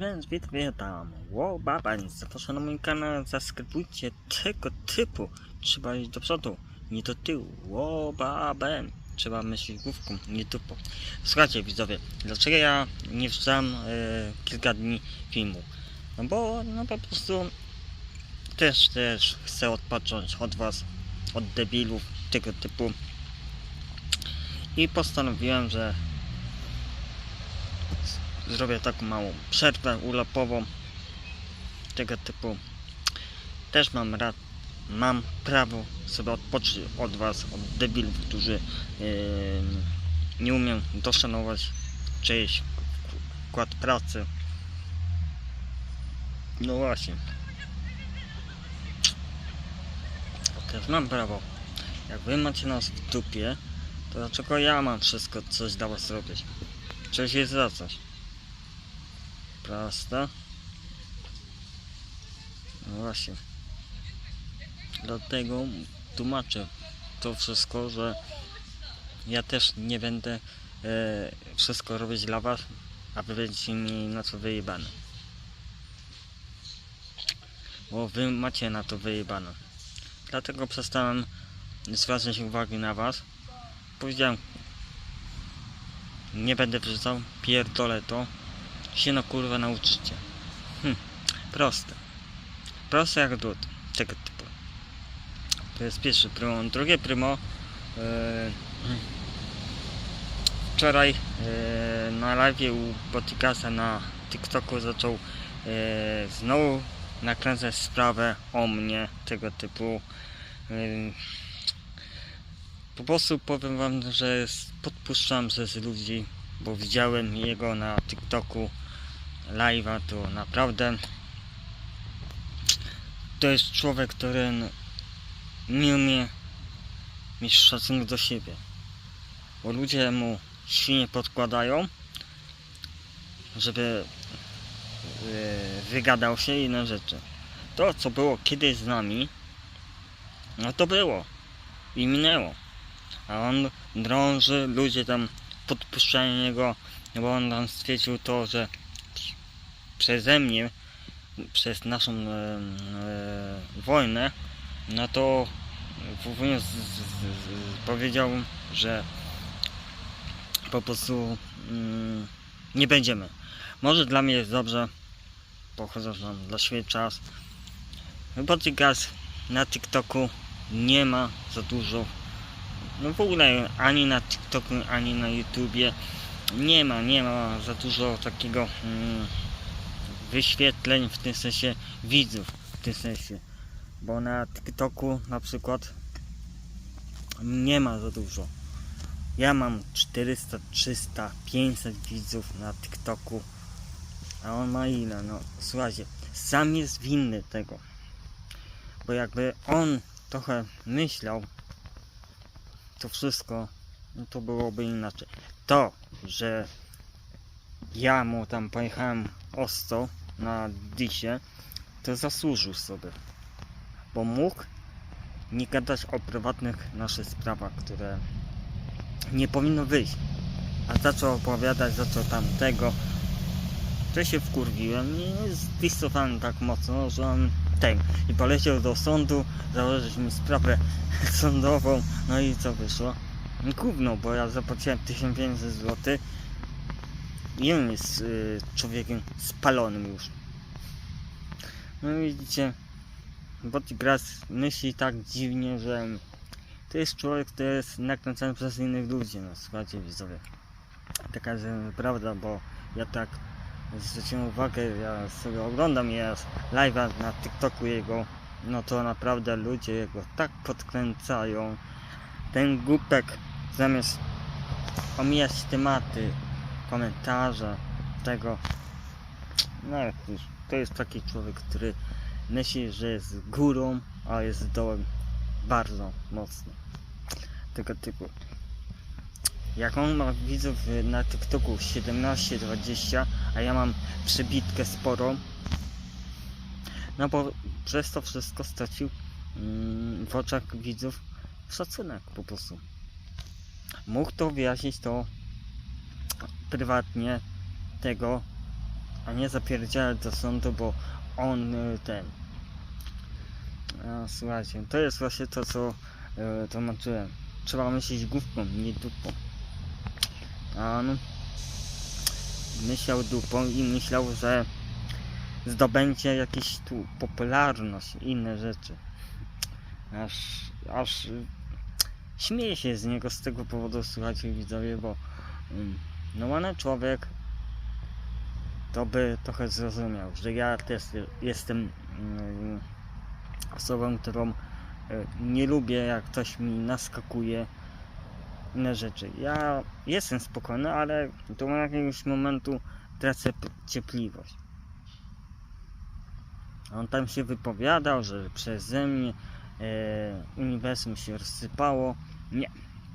Będę witam. Ło, baba, zapraszam na mój kanał, zaskrybujcie tego typu. Trzeba iść do przodu, nie do tyłu. Ło, babę. Trzeba myśleć główką, nie dupą. Słuchajcie widzowie, dlaczego ja nie wrzucam e, kilka dni filmu? No bo, no po prostu też, też chcę odpocząć od was, od debilów tego typu. I postanowiłem, że zrobię taką małą przerwę urlopową tego typu. Też mam rad, mam prawo sobie odpocząć od was, od debilów, którzy yy, nie umieją doszanować czyjś wkład pracy. No właśnie. Też mam prawo. Jak wy macie nas w dupie, to dlaczego ja mam wszystko coś dla was robić? Jest za coś. Proste. No właśnie. Dlatego tłumaczę to wszystko, że ja też nie będę e, wszystko robić dla was, a wy będziecie mi na to wyjebane. Bo wy macie na to wyjebane. Dlatego przestałem zwracać uwagi na was. Powiedziałem, nie będę wrzucał, pierdolę to, się no kurwa nauczycie. Hm, proste. Proste jak drut, tego typu. To jest pierwszy prymo. Drugie prymo, e, wczoraj e, na live u Botikasa na TikToku zaczął e, znowu nakręcać sprawę o mnie, tego typu. E, po prostu powiem wam, że podpuszczam przez ludzi, bo widziałem jego na TikToku live'a, to naprawdę to jest człowiek, który nie umie mieć szacunku do siebie. Bo ludzie mu świnie podkładają, żeby yy, wygadał się i inne rzeczy. To, co było kiedyś z nami, no to było i minęło. A on drąży, ludzie tam podpuszczają jego, bo on tam stwierdził to, że przeze mnie, przez naszą e, e, wojnę, no to z, powiedział, że po prostu mm, nie będziemy. Może dla mnie jest dobrze, bo chociaż nam dla siebie czas. Podcast na TikToku nie ma za dużo no w ogóle ani na TikToku, ani na YouTubie nie ma, nie ma za dużo takiego mm, wyświetleń, w tym sensie widzów, w tym sensie. Bo na TikToku na przykład nie ma za dużo. Ja mam 400, 300, 500 widzów na TikToku, a on ma ile? No słuchajcie, sam jest winny tego. Bo jakby on trochę myślał, to wszystko, no to byłoby inaczej. To, że ja mu tam pojechałem ostro na disie, to zasłużył sobie. Bo mógł nie gadać o prywatnych naszych sprawach, które nie powinno wyjść. A zaczął opowiadać, zaczął tamtego. To się wkurwiłem i zdisowałem tak mocno, że on i poleciał do sądu założyć mi sprawę sądową. No i co wyszło? Gówno, bo ja zapłaciłem 1500 zł i on jest y, człowiekiem spalonym już. No widzicie, Botigras myśli tak dziwnie, że to jest człowiek, który jest nakręcany przez innych ludzi, no słuchajcie widzowie. Taka jest prawda, bo ja tak zwróciłem uwagę, ja sobie oglądam jest live'a na TikToku jego, no to naprawdę ludzie jego tak podkręcają. Ten głupek zamiast omijać tematy, komentarze, tego, no cóż, to jest taki człowiek, który myśli, że jest górą, a jest dołem bardzo mocno. Tego typu. Jak on ma widzów y, na TikToku 17-20, a ja mam przebitkę sporą, no bo przez to wszystko stracił mm, w oczach widzów szacunek po prostu. Mógł to wyjaśnić to prywatnie tego a nie zapierdzielać do sądu, bo on y, ten. A, słuchajcie, to jest właśnie to, co y, tłumaczyłem. Trzeba myśleć główką, nie dupą. On myślał dupą i myślał, że zdobędzie jakąś tu popularność i inne rzeczy. Aż, aż y, śmieję się z niego z tego powodu, słuchajcie widzowie, bo mm, normalny człowiek to by trochę zrozumiał, że ja też jestem mm, osobą, którą y, nie lubię jak ktoś mi naskakuje inne rzeczy. Ja jestem spokojny, ale do jakiegoś momentu tracę cierpliwość. On tam się wypowiadał, że przeze mnie e, uniwersum się rozsypało. Nie,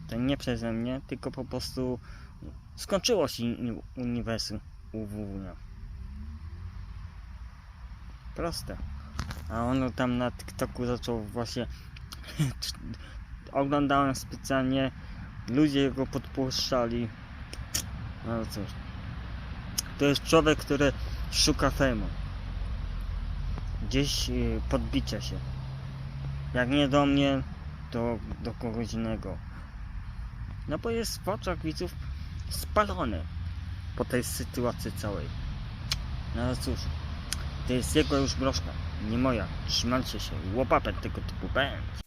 to nie przeze mnie, tylko po prostu skończyło się uni- uniwersum UWW. Proste. A on tam na TikToku zaczął właśnie oglądałem specjalnie ludzie go podpuszczali. No cóż. To jest człowiek, który szuka fejmu. Gdzieś y, podbicia się. Jak nie do mnie to do kogoś innego. No bo jest w oczach widzów spalony po tej sytuacji całej. No cóż. To jest jego już broszka. Nie moja. Trzymajcie się. Łopapę tego typu. Będź